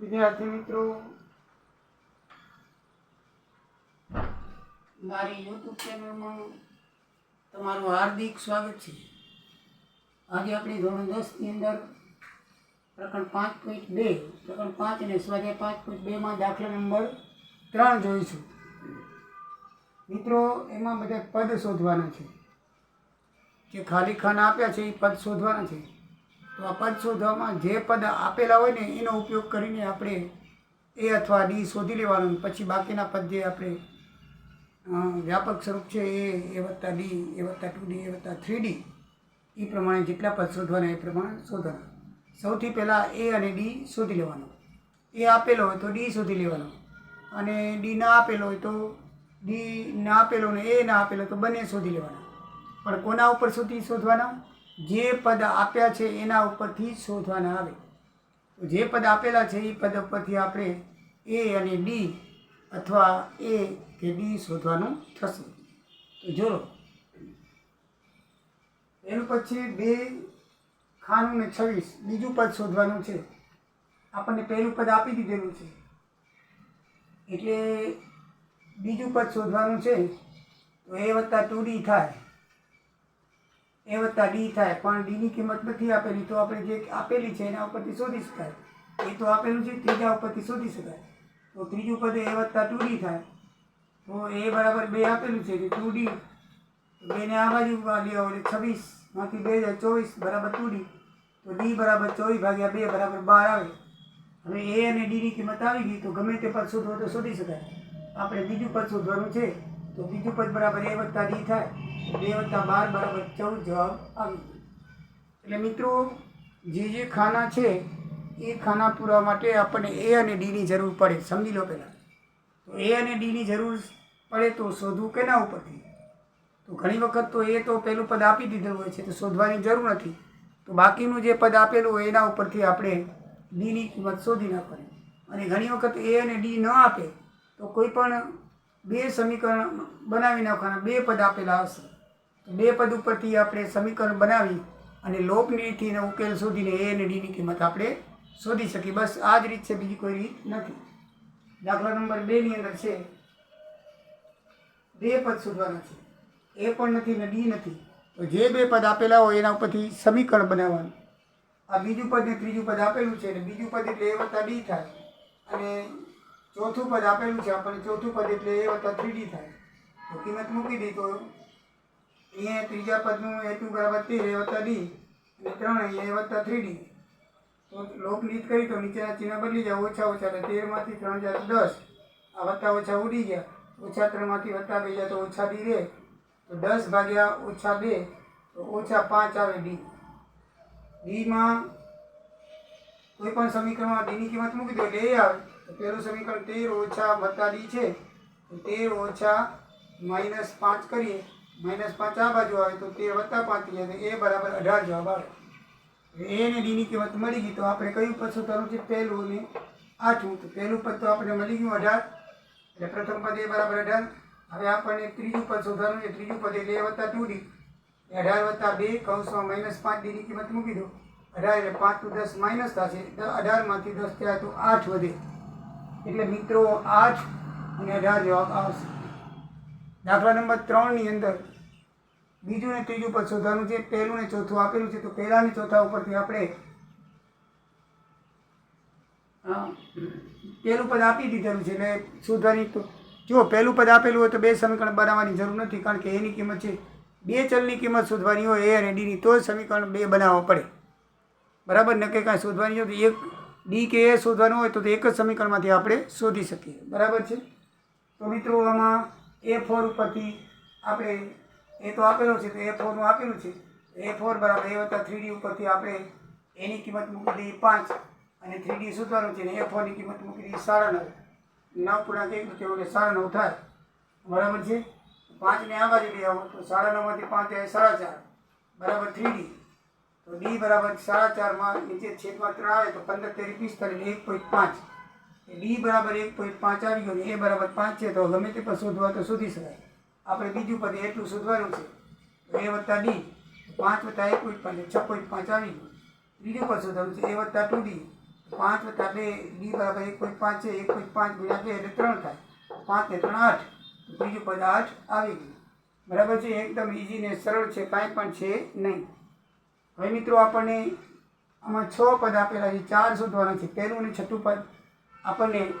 વિદ્યાર્થી મિત્રો. મારી યુટ્યુબ ચેનલમાં તમારું હાર્દિક સ્વાગત છે. આજે આપણે ધોરણ દસની અંદર પ્રકરણ પાંચ પોઈન્ટ બે, પ્રકરણ પાંચ અને સ્વાધ્યાય પાંચ પોઈન્ટ બેમાં દાખલા નંબર ત્રણ જોઈશું. મિત્રો, એમાં બધા પદ શોધવાના છે. જે ખાલી ખાના આપ્યા છે, એ પદ શોધવાના છે. તો આ પદ શોધવામાં જે પદ આપેલા હોય ને, એનો ઉપયોગ કરીને આપણે એ અથવા ડી શોધી લેવાનું. પછી બાકીના પદ જે આપણે વ્યાપક સ્વરૂપ છે એ એ વત્તા ડી, એ વત્તા ટુ ડી, એ વત્તા થ્રી ડી એ પ્રમાણે જેટલા પદ શોધવાના એ પ્રમાણે શોધવાના. સૌથી પહેલાં એ અને ડી શોધી લેવાનો. એ આપેલો હોય તો ડી શોધી લેવાનો. અને ડી ના આપેલો હોય તો ડી ના આપેલો ને એ ના આપેલો તો બંને શોધી લેવાના. પણ કોના ઉપર સુધી શોધવાના? જે પદ આપ્યા છે એના ઉપરથી શોધવાના આવે. જે પદ આપેલા છે એ પદ ઉપરથી આપણે એ અને ડી અથવા એ કે ડી શોધવાનું થશે. તો જોડો એનું પછી બે ખાનું ને છવ્વીસ. બીજું પદ શોધવાનું છે. આપણને પહેલું પદ આપી દીધેલું છે. એટલે બીજું પદ શોધવાનું છે. તો એ વત્તા ટુ ડી થાય. એ વત્તા ડી થાય, પણ ડીની કિંમત નથી આપેલી, તો આપણે જે આપેલી છે એના ઉપરથી શોધી શકાય. એ તો આપેલું છે, ત્રીજા ઉપરથી શોધી શકાય. તો ત્રીજું પદ એ વત્તા ટુ ડી થાય. તો એ બરાબર બે આપેલું છે કે ટુ ડી. બેને આ બાજુ લ્યો, એટલે છવ્વીસમાંથી બે હજાર ચોવીસ, બરાબર ટુ ડી. તો ડી બરાબર ચોવીસ ભાગ્યા બે બરાબર બાર આવે. હવે એ અને ડીની કિંમત આવી ગઈ, તો ગમે તે પદ શોધવો તો શોધી શકાય. આપણે બીજું પદ શોધવાનું છે, તો બીજું પદ બરાબર એ વત્તા ડી થાય. બે વત્તા બાર બરાબર ચૌદ જવાબ આવી એટલે મિત્રો, જે જે ખાના છે, એ ખાના પૂરવા માટે આપણને એ અને ડીની જરૂર પડે. સમજી લો પહેલાં. તો એ અને ડીની જરૂર પડે તો શોધવું કેના ઉપરથી? તો ઘણી વખત તો એ તો પહેલું પદ આપી દીધેલું હોય છે, તો શોધવાની જરૂર નથી. તો બાકીનું જે પદ આપેલું હોય, એના ઉપરથી આપણે ડીની કિંમત શોધી નાખવાની. અને ઘણી વખત એ અને ડી ન આપે, તો કોઈ પણ બે સમીકરણ બનાવી નાખવાના, બે પદ આપેલા હશે. બે પદ ઉપરથી આપણે સમીકરણ બનાવી અને લોપનીતિનો ઉકેલ શોધીને એ અને ડીની કિંમત આપણે શોધી શકીએ. બસ આ જ રીત છે, બીજી કોઈ રીત નથી. દાખલા નંબર બેની અંદર છે. બે પદ શોધવાના છે. એ પણ નથી ને ડી નથી. તો જે બે પદ આપેલા હોય એના ઉપરથી સમીકરણ બનાવવાનું. આ બીજું પદ ને ત્રીજું પદ આપેલું છે અને બીજું પદ એટલે એ વત્તા ડી થાય. અને ચોથું પદ આપેલું છે આપણને ચોથું પદ એટલે એ વત્તા થ્રી ડી થાય. તો કિંમત મૂકી દઈ તો અહીંયા ત્રીજા પદનું એ ટુ બરાબર તેર એ વત્તા ડી અને ત્રણ અહીંયા એ વત્તા થ્રી ડી. તો લોકનીત કરી તો નીચેના ચિહ્ન બદલી જાય ઓછા ઓછા એટલે તેરમાંથી ત્રણ જાય દસ. આ વત્તા ઓછા ઉડી ગયા. ઓછા ત્રણમાંથી વત્તા બે જાય તો ઓછા ડી રહે. તો દસ ભાગ્યા ઓછા બે, તો ઓછા પાંચ આવે ડી. ડીમાં કોઈ પણ સમીકરણમાં ડીની કિંમત મૂકી દો એટલે એ આવે. તો પહેલું સમીકરણ તેર ઓછા વત્તા ડી છે. તેર ઓછા માઇનસ પાંચ કરીએ. માઇનસ પાંચ આ બાજુ આવે તો તેર વત્તા પાંચ થઈ એ બરાબર અઢાર જવાબ આવે. એ અને ડીની કિંમત મળી ગઈ તો આપણે કયું પદ શોધવાનું છે? પહેલું અને આઠમું. તો પહેલું પદ તો આપણે મળી ગયું અઢાર. એટલે પ્રથમ પદ એ બરાબર અઢાર. હવે આપણને ત્રીજું પદ શોધવાનું છે. ત્રીજું પદ એટલે એ વત્તા ટુ ડી અઢાર વત્તા બે કૌંસમાં માઇનસ પાંચ ડીની કિંમત મૂકી દો. અઢાર એટલે પાંચ તો દસ માઇનસ થશે અઢારમાંથી દસ થયા તો આઠ વધે. એટલે મિત્રો આઠ અને અઢાર જવાબ આવશે. દાખલા નંબર ત્રણની અંદર બીજું ને ત્રીજું પદ શોધવાનું છે. પહેલું ને ચોથું આપેલું છે. તો પહેલા ને ચોથા ઉપરથી આપણે પહેલું પદ આપી દીધેલું છે એટલે શોધવાની. તો જો પહેલું પદ આપેલું હોય તો બે સમીકરણ બનાવવાની જરૂર નથી, કારણ કે એની કિંમત છે બે ચલની કિંમત શોધવાની હોય, એ અને ડીની, તો સમીકરણ બે બનાવવા પડે. બરાબર? ન કે કાંઈ શોધવાની હોય તો એક, ડી કે એ શોધવાનું હોય તે એક જ સમીકરણમાંથી આપણે શોધી શકીએ. બરાબર છે? તો મિત્રો આમાં એ ફોર ઉપરથી આપણે એ તો આપેલો છે, તો એ ફોરનું આપેલું છે. એ ફોર બરાબર એ વત્તા થ્રી ડી ઉપરથી આપણે એની કિંમત મૂકી દઈએ પાંચ અને થ્રી ડી શોધવાનું છે ને એ ફોરની કિંમત મૂકી દઈએ સાડા નવ. નવ પૂર્ણાંક એક રૂપિયા એટલે સાડા નવ થાય. બરાબર છે? પાંચને આ બાજુ લઈ આવો, તો સાડા નવમાંથી પાંચ આવે સાડા ચાર. બરાબર થ્રી ડી તો ડી બરાબર સાડા ચારમાં નીચે છેદમાં ત્રણ આવે, તો પંદર તેરી પિસ્તાલીસ એક પોઈન્ટ પાંચ. ડી બરાબર એક પોઈન્ટ પાંચ આવી ગયો એ બરાબર પાંચ છે, તો ગમે તે પણ શોધવા તો શોધી શકાય. આપણે બીજું પદ એટલું શોધવાનું છે. એ વત્તા ડી, પાંચ વત્તા એક પોઈન્ટ પાંચ, છ પોઈન્ટ પાંચ આવી ગયું. ત્રીજું પદ શોધવાનું છે, એ વત્તા ટુ ડી. પાંચ વત્તા બે, ડી બરાબર એક પોઈન્ટ પાંચ છે, એક પોઈન્ટ પાંચ ગુણ્યા બે એટલે ત્રણ થાય. પાંચ ને ત્રણ આઠ ત્રીજું પદ આઠ આવી ગયું. બરાબર છે, એકદમ ઇઝી ને સરળ છે, કાંઈ પણ છે નહીં. હવે મિત્રો આપણને આમાં છ પદ આપેલા છે, ચાર શોધવાના છે, પહેલું અને છઠ્ઠું પદ. આપણને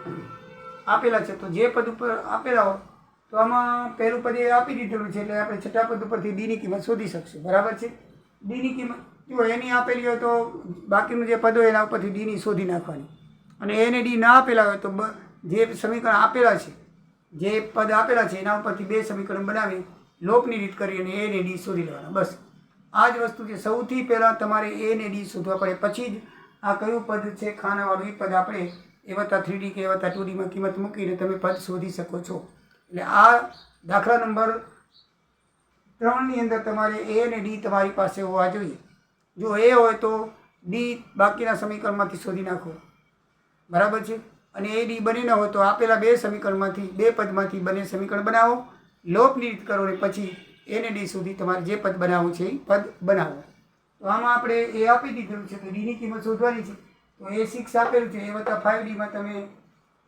આપેલા છે. તો જે પદ ઉપર આપેલા હોય, તો આમાં પહેલું પદ એ આપી દીધેલું છે, એટલે આપણે છઠ્ઠા પદ ઉપરથી ડીની કિંમત શોધી શકશું. બરાબર છે? ડીની કિંમત, જો એની આપેલી હોય તો બાકીનું જે પદ હોય એના ઉપરથી ડીની શોધી નાખવાની. અને એને ડી ના આપેલા હોય તો જે સમીકરણ આપેલા છે, જે પદ આપેલા છે, એના ઉપરથી બે સમીકરણ બનાવી લોપની રીત કરી અને એને ડી શોધી લેવાના. બસ. આ જ વસ્તુ છે. સૌથી પહેલાં તમારે એ ને ડી શોધવા પડે. પછી જ આ કયું પદ છે? ખાનાવાળું. એ પદ આપણે એ તા થ્રી ડી કે એવા તા ટુ ડીમાં કિંમત મૂકીને તમે પદ શોધી શકો છો. એટલે આ દાખલા નંબર ત્રણની અંદર તમારે એ અને ડી તમારી પાસે હોવા જોઈએ. જો એ હોય તો ડી બાકીના સમીકરણમાંથી શોધી નાખો. બરાબર છે? અને એ ડી બની ન હોય તો આપેલા બે સમીકરણમાંથી, બે પદમાંથી બંને સમીકરણ બનાવો. લોપની રીત કરો ને પછી એને ડી સુધી તમારે જે પદ બનાવવું છે એ પદ બનાવો. તો આમાં આપણે એ આપી દીધેલું છે, તો ડીની કિંમત શોધવાની છે. તો એ સિક્સ આપેલું છે, એ વત્તા ફાઇવ ડીમાં તમે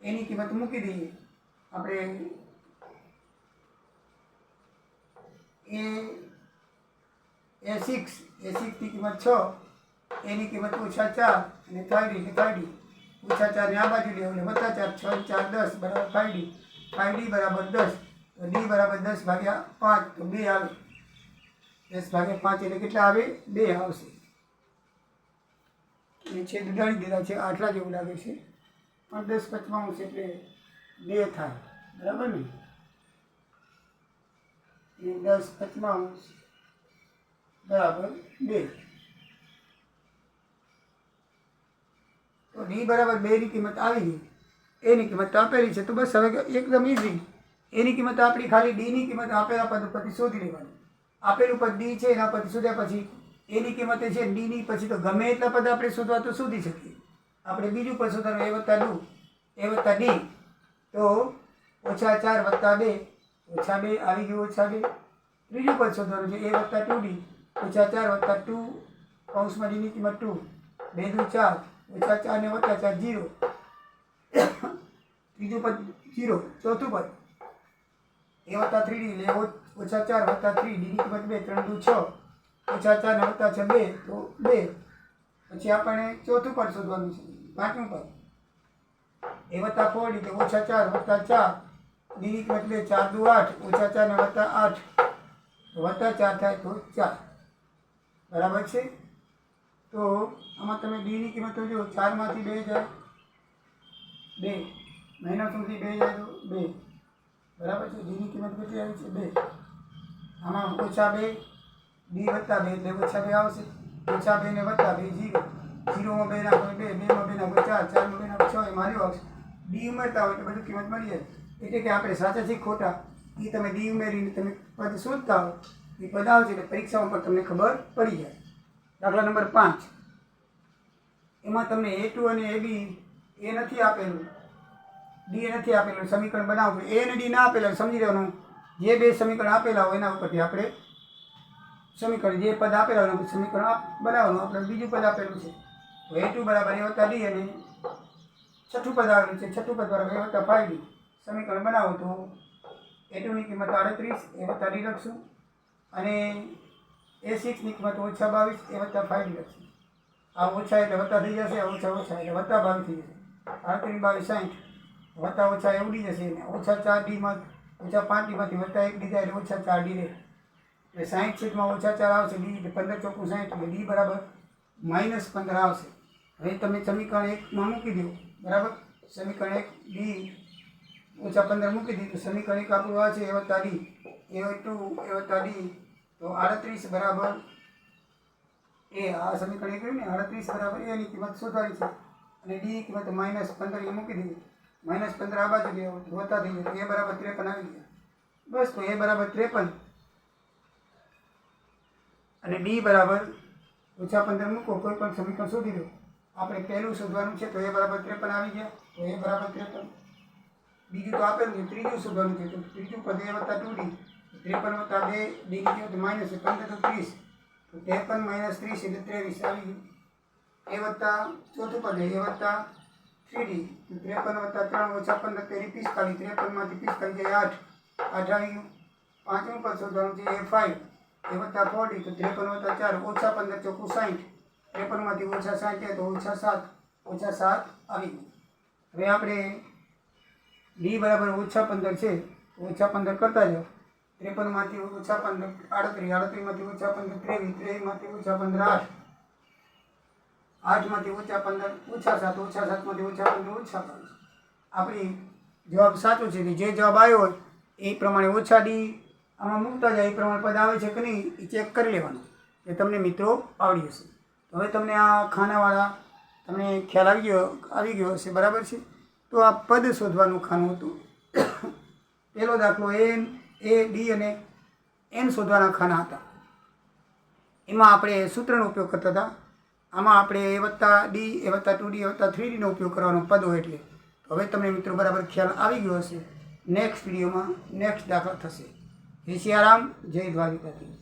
એની કિંમત મૂકી દઈએ. આપણે એ એ સિક્સ એ સિક્સની કિંમત છ, એની કિંમત ઓછા ચાર, અને ફાઇવ ડી ફાઇવ ડી ઓછા ચારને આ બાજુ લેવું એટલે વત્તા ચાર, છ ને ચાર, દસ, બરાબર ફાઇવ ડી ફાઇવ ડી બરાબર દસ, તો ડી બરાબર દસ ભાગ્યા પાંચ, તો બે આવે. દસ ભાગ્યા પાંચ એટલે કેટલા આવે? બે આવશે. એ છેદ ઉડાડી દીધા છે આટલા જેવું લાગે છે. પણ દસ પચમાંશ એટલે બે થાય, બરાબર ને? એ દસ પચમાંશ બરાબર, બે. તો ડી બરાબર બેની કિંમત આવી ગઈ. એની કિંમત આપેલી છે, તો બસ હવે એકદમ ઇઝી એની કિંમત આપણી ખાલી ડીની કિંમત આપેલા પદ પરથી શોધી લેવાની. આપેલું પદ ડી છે, એના પરથી શોધ્યા પછી એની કિંમત છે ડીની પછી તો ગમે એટલા પદ આપણે શોધવા તો શોધી શકીએ. આપણે બીજું પદ શોધવાનું, એ વત્તા ડુ એ વત્તા ડી તો ઓછા ચાર વત્તા બે, ઓછા બે, આવી ગયું ઓછા બે. ત્રીજું પદ શોધવાનું છે, એ વત્તા ટુ ડી ઓછા ચાર વત્તા ટુ, કૌંસમાં ડીની કિંમત ટુ. બે દુ ચાર, ઓછા ચાર ને વત્તા ચાર જીરો ત્રીજું પદ જીરો ચોથું પદ. એ વત્તા થ્રી ડી, એટલે ઓછા ચાર વત્તા થ્રી ડીની કિંમત બે, ત્રણ દુ છ. ઓછા ચાર નડતા છે બે, તો બે. પછી આપણે ચોથું પદ શોધવાનું છે. પાંચમું પદ એ વત્તા ફોર તો ઓછા ચાર વત્તા ચાર. કિંમત બે ચાર દુ આઠ, ઓછા ચાર ને વત્તા આઠ. વત્તા ચાર થાય તો ચાર. બરાબર છે? તો આમાં તમે ડીની કિંમત જો ચારમાંથી બે જાય. બે. મહિના સુધી બે જાય તો બે. બરાબર છે? ડીની કિંમત કેટલી આવી છે? બે. આમાં ઓછા બે. ડી વત્તા બે એટલે ઓછા બે આવશે. ઓછા બે ને વત્તા બે જીરો. જીરોમાં બે નાખો બે બેમાં બે નાખો ચાર, ચારમાં બે નાખો છ એ માર્યો આવશે ડી ઉમેરતા હોય તો બધું કિંમત મળી જાય. એટલે કે આપણે સાચા છે ખોટા? એ તમે ડી ઉમેરીને તમે પદ શોધતા હો એ પદ આવશે એટલે પરીક્ષામાં પણ તમને ખબર પડી જાય. દાખલા નંબર પાંચ. એમાં તમને એ ટુ અને એ બી એ નથી આપેલું. ડી નથી આપેલું. સમીકરણ બનાવવું એ અને ડી ના આપેલા સમજી લેવાનું. જે બે સમીકરણ આપેલા હોય, એના ઉપરથી આપણે સમીકરણ જે પદ આપેલા સમીકરણ બનાવવાનું, આપણે બીજું પદ આપેલું છે. તો એ ટુ બરાબર એ વત્તા ડી અને છઠ્ઠું પદ આવેલું છે. છઠ્ઠું પદ બરાબર એ વત્તા ફાઈવ ડી. સમીકરણ બનાવો તો એ ટુની કિંમત આડત્રીસ, એ વત્તા ડી લખશું. અને એ સિક્સની કિંમત ઓછા બાવીસ, એ વત્તા ફાઈવ ડી લખશું. આ ઓછા એટલે વત્તા થઈ જશે, આ ઓછા ઓછા એટલે વત્તા બાવીસ થઈ જશે. આડત્રીસ બાવીસ સાઠ વત્તા ઓછા એ ઉડી જશે. ઓછા ચાર ડીમાં ઓછા પાંચ ડીમાંથી વત્તા એક ડી જાય એટલે ઓછા ચાર ડી રહે. એટલે સાઠ છેદમાં ઓછા ચાર આવશે ડી પંદર ચોખ્ખું સાઠ એટલે ડી બરાબર માઇનસ પંદર આવશે. હવે તમે સમીકરણ એકમાં મૂકી દો, બરાબર? સમીકરણ એક ડી ઓછા પંદર મૂકી દીધું સમીકરણ એક આપણું આ છે, એ વત્તા ડી, એ ટુ એ વત્તા ડી, તો આડત્રીસ બરાબર એ, આ સમીકરણ એક ને, આડત્રીસ બરાબર એની કિંમત શોધવાની છે. અને ડી કિંમત માઇનસ પંદર એ મૂકી દીધી. માઇનસ પંદર આ બાજુ વત્તા થઈ જાય એ બરાબર ત્રેપન આવી ગયા. બસ, તો એ બરાબર ત્રેપન. અને ડી બરાબર ઓછા પંદર મૂકો, કોઈ પણ સમીકરણ શોધી દો. આપણે પહેલું શોધવાનું છે, તો એ બરાબર ત્રેપન આવી ગયા. તો એ બરાબર ત્રેપન. બીજું તો આપેલું છે, ત્રીજું શોધવાનું છે, તો ત્રીજું પદ એ વત્તા ટુ ડી. ત્રેપન વત્તા બે, ડી કિંમત માઇનસ પંદર તો ત્રીસ. તો ત્રેપન માઇનસ ત્રીસ એટલે ત્રેવીસ આવી ગયું. એ વત્તા ચોથું પદ, એ વત્તા થ્રી ડી. ત્રેપન વત્તા ત્રણ ઓછા પંદર તેરી પિસ્તાલીસ. ત્રેપનમાંથી પિસ્તાલીસ જાય આઠ. આઠ આવી ગયું. પાંચમું પદ શોધવાનું છે, એ ફાઇવ એ વત્તા ફોર્ટી તો ત્રેપન વત્તા ચાર, ઓછા પંદર, ચોખ્ખું સાઠ ત્રેપનમાંથી ઓછા સાઠ તો ઓછા સાત ઓછા સાત આવી ગયું. હવે આપણે ડી બરાબર ઓછા પંદર છે, ઓછા પંદર કરતા જાઓ. ત્રેપનમાંથી ઓછા પંદર, આડત્રીસ, આડત્રીસમાંથી ઓછા પંદર, ત્રેવીસ, ત્રેવીસમાંથી ઓછા પંદર, આઠ. આઠમાંથી ઓછા પંદર, ઓછા સાત, ઓછા સાતમાંથી ઓછા પંદર, ઓછા બાવીસ આપણી જવાબ સાચો છે કે જે જવાબ આવ્યો એ પ્રમાણે ઓછા ડી આમાં મૂકતા જાય એ પ્રમાણે પદ આવે છે કે નહીં, એ ચેક કરી લેવાનું. એ તમને મિત્રો આવડી હશે હવે તમને આ ખાનાવાળા, તમને ખ્યાલ આવી ગયો આવી ગયો હશે, બરાબર છે? તો આ પદ શોધવાનું ખાનું હતું. પહેલો દાખલો એન એ ડી અને એન શોધવાના ખાના હતા. એમાં આપણે સૂત્રનો ઉપયોગ કરતા હતા. આમાં આપણે એ વત્તા ડી, એ વત્તા ટુ ડી, એ વત્તા થ્રી ડીનો ઉપયોગ કરવાનો પદો એટલે. તો હવે તમને મિત્રો બરાબર ખ્યાલ આવી ગયો હશે. નેક્સ્ટ વિડીયોમાં નેક્સ્ટ દાખલા થશે. જય સિયારામ જય દ્વારિકાધીશ.